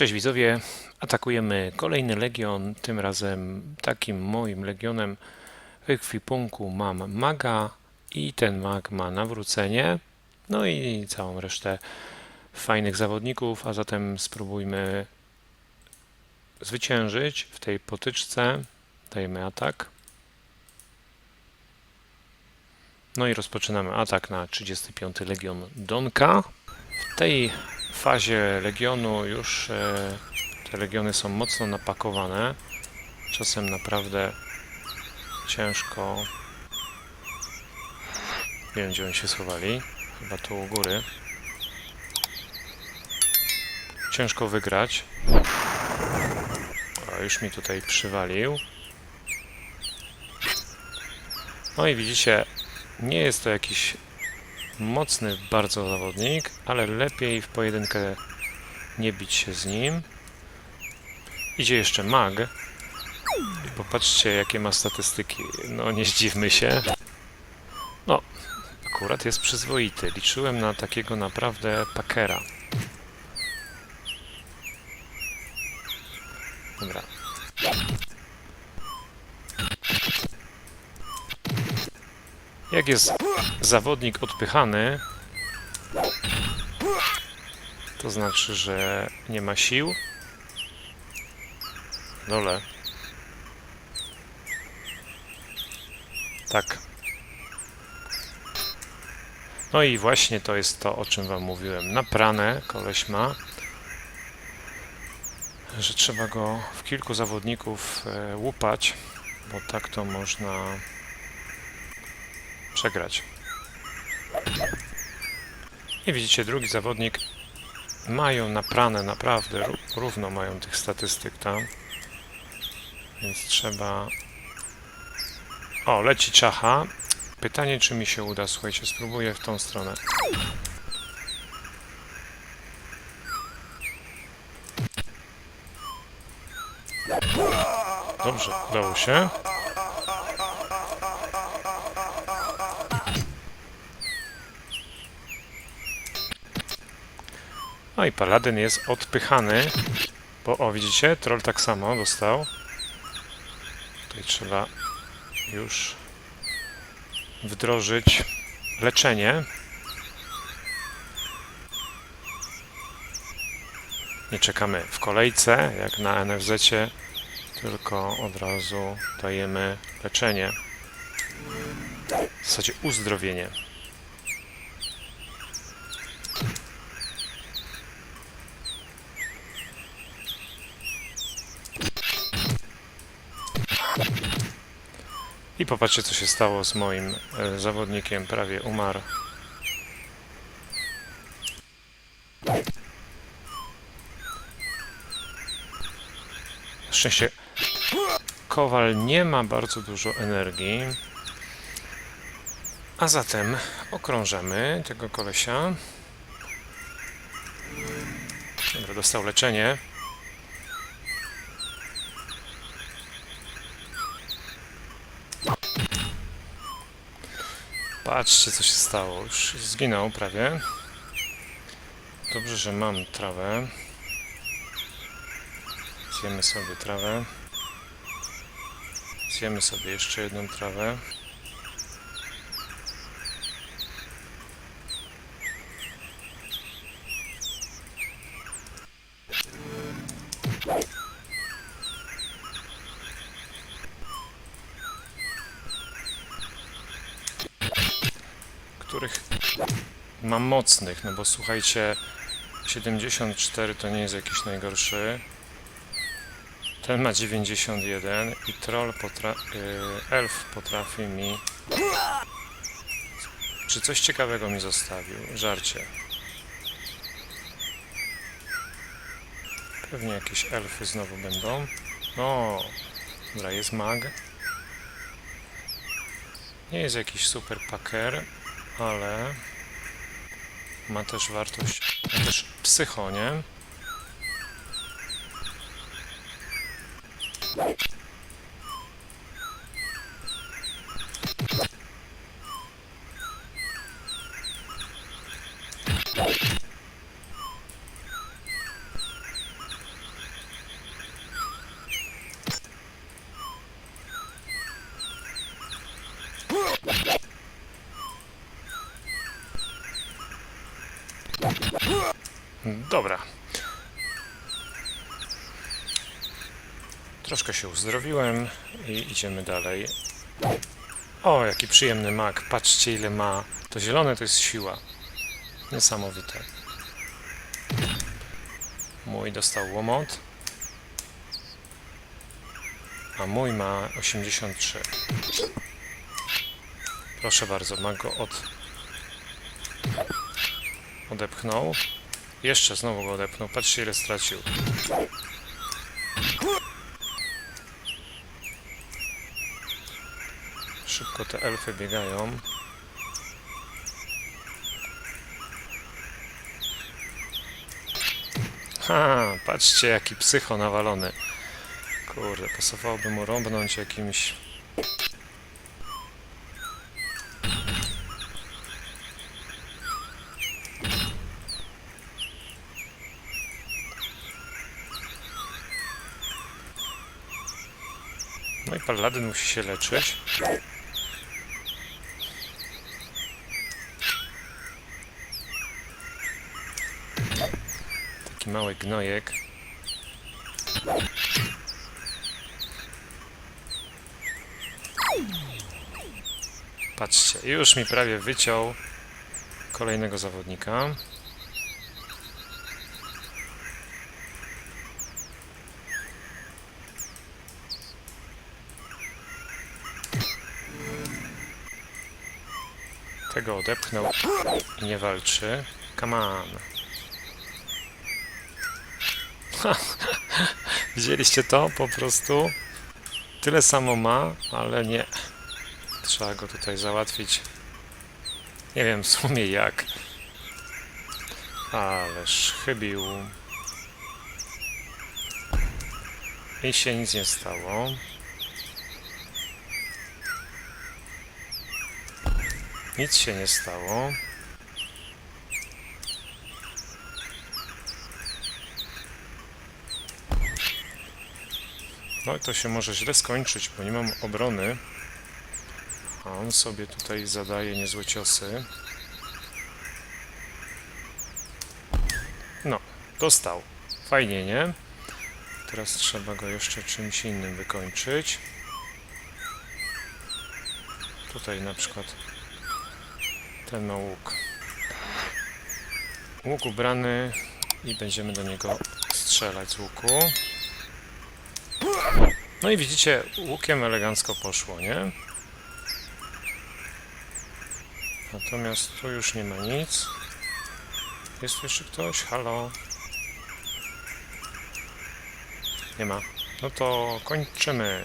Cześć widzowie, atakujemy kolejny legion, tym razem takim moim legionem w ekwipunku mam maga i ten mag ma nawrócenie, no i całą resztę fajnych zawodników, a zatem spróbujmy zwyciężyć w tej potyczce. Dajemy atak. No i rozpoczynamy atak na 35 Legion Donka. W tej fazie Legionu już e, te Legiony są mocno napakowane. Czasem naprawdę ciężko. Nie wiem, gdzie oni się schowali. Chyba tu u góry. Ciężko wygrać. O, już mi tutaj przywalił. No i widzicie, nie jest to jakiś mocny bardzo zawodnik, ale lepiej w pojedynkę nie bić się z nim. Idzie jeszcze mag. I popatrzcie, jakie ma statystyki. No, nie zdziwmy się. No, akurat jest przyzwoity. Liczyłem na takiego naprawdę pakera. Dobra. Jak jest zawodnik odpychany, to znaczy, że nie ma sił. Dole. Tak. No i właśnie to jest to, o czym wam mówiłem. Napranę koleś ma, że trzeba go w kilku zawodników e, łupać, bo tak to można przegrać. I widzicie, drugi zawodnik mają naprane naprawdę, ró- równo mają tych statystyk tam. Więc trzeba... O, leci czacha. Pytanie, czy mi się uda. Słuchajcie, spróbuję w tą stronę. Dobrze, udało się. No i paladyn jest odpychany, bo o widzicie, troll tak samo dostał. Tutaj trzeba już wdrożyć leczenie. Nie czekamy w kolejce, jak na NFZ, tylko od razu dajemy leczenie. W zasadzie uzdrowienie. I popatrzcie, co się stało z moim e, zawodnikiem. Prawie umarł. Na szczęście Kowal nie ma bardzo dużo energii. A zatem okrążamy tego kolesia. Dobra, dostał leczenie. Patrzcie, co się stało. Już zginął prawie. Dobrze, że mam trawę. Zjemy sobie trawę. Zjemy sobie jeszcze jedną trawę. Mam mocnych, no bo słuchajcie, 74 to nie jest jakiś najgorszy. Ten ma 91 i troll potra y, elf potrafi mi... Czy coś ciekawego mi zostawił? Żarcie. Pewnie jakieś elfy znowu będą. No, dobra, jest mag. Nie jest jakiś super packer, ale ma też wartość, ma też psycho, nie? Dobra. Troszkę się uzdrowiłem i idziemy dalej. O, jaki przyjemny mak. Patrzcie ile ma. To zielone to jest siła. Niesamowite. Mój dostał łomot. A mój ma 83. Proszę bardzo, ma go od... Odepchnął. Jeszcze znowu go odepchnął. Patrzcie ile stracił. Szybko te elfy biegają. Ha, patrzcie jaki psycho nawalony. Kurde, pasowałoby mu rąbnąć jakimś... No i Paladyn musi się leczyć. Taki mały gnojek. Patrzcie, już mi prawie wyciął kolejnego zawodnika. Tego odepchnął i nie walczy. Come on. Widzieliście to? Po prostu tyle samo ma, ale nie. Trzeba go tutaj załatwić. Nie wiem w sumie jak. Ależ chybił. I się nic nie stało. Nic się nie stało. No i to się może źle skończyć, bo nie mam obrony. A on sobie tutaj zadaje niezłe ciosy. No, dostał. Fajnie, nie? Teraz trzeba go jeszcze czymś innym wykończyć. Tutaj na przykład ten ma łuk. Łuk ubrany i będziemy do niego strzelać z łuku. No i widzicie, łukiem elegancko poszło, nie? Natomiast tu już nie ma nic. Jest tu jeszcze ktoś? Halo? Nie ma. No to kończymy.